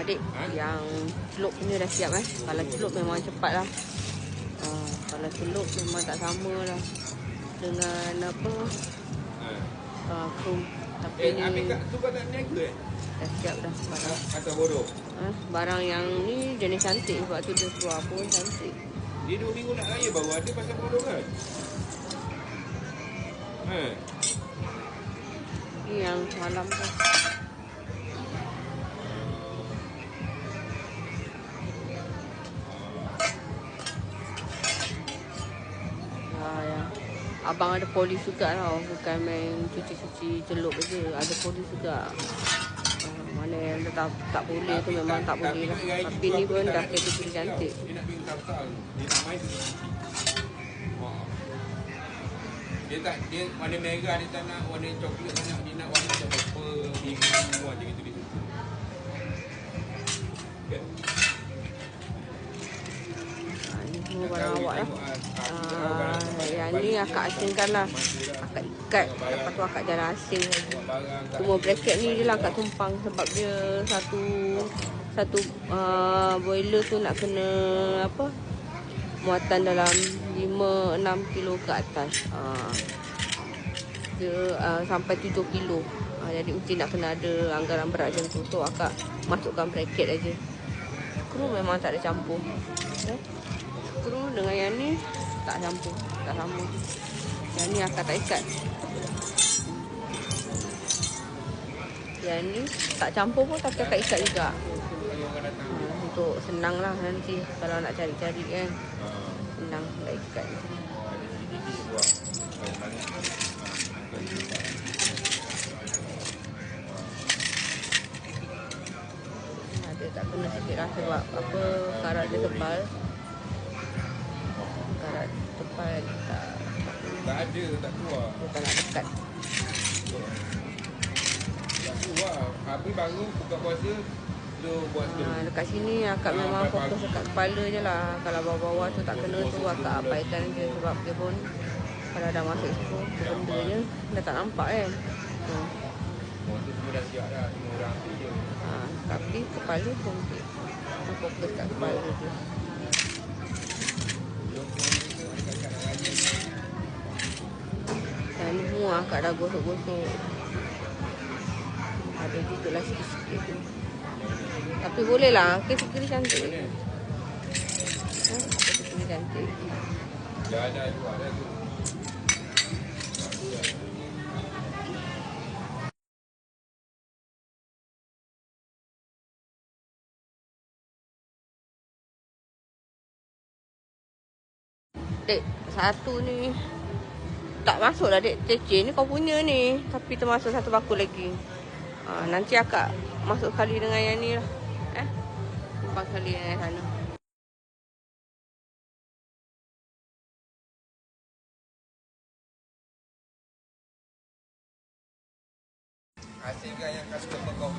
adik yang celup ni dah siap eh. Kalau celup memang cepat lah. Uh, kalau celup memang tak sama lah dengan apa Ha. uh, krum. Tapi Eh, ni ambil kat tu kau tak niaga eh? dah siap dah barang. Atau bodoh? Eh, barang yang ni jenis cantik sebab tu dia keluar pun cantik. Dia dua minggu nak raya baru ada pasal bodoh kan? Ha. Ni yang malam tu. Abang ada polis juga tau. Bukan main cuci-cuci celup je. Ada polis juga. Uh, mana yang tak, tak boleh tu memang tak boleh lah. Tapi ni pun dah kategori cantik. Dia tak dia warna merah dia tak nak warna coklat dia nak warna macam lah. Ah, yang ni akak asingkan lah. Akak ikat. Lepas tu akak jalan asing. Semua bracket ni je lah akak tumpang sebab dia satu satu uh, boiler tu nak kena apa muatan dalam 5 6 kilo ke atas. Uh, dia uh, sampai 7 kilo. Uh, jadi mesti nak kena ada anggaran berat macam tu. So akak masukkan bracket aja. Kru memang tak ada campur. Ya. Kru dengan yang ni tak campur. Tak sama. Yang ni akak tak ikat. Yang ni tak campur pun tapi akak ikat juga. Ha, untuk senang lah nanti kalau nak cari-cari kan. Senang nak ikat. Ada tak kena sikit lah sebab apa karat dia tebal. Tebal tak Tak ada tak keluar. dia tak nak dekat. Tak keluar. Habis bangun buka puasa tu buat tu. Ha, dekat sini akak memang fokus dekat kepala je lah. Kalau bawah-bawah tu tak kena tu akak abaikan je sebab dia pun kalau dah masuk situ tu benda je dah tak nampak kan. Hmm. Puasa semua dah siap dah. Semua orang ambil je. Ha, tapi kepala pun. Aku fokus kat kepala je. Akak dah gosok-gosok. Ada juga lah sikit-sikit tu. Tapi boleh lah. Kiri-kiri cantik. Mana? Ha, kiri cantik. Dah ada jual dah tu. Dek, satu ni tak masuk lah dek TC ni kau punya ni. Tapi termasuk satu baku lagi. Ha, Nanti akak masuk kali dengan yang ni lah. Eh? Empat kali yang sana. Hasilkan yang customer kau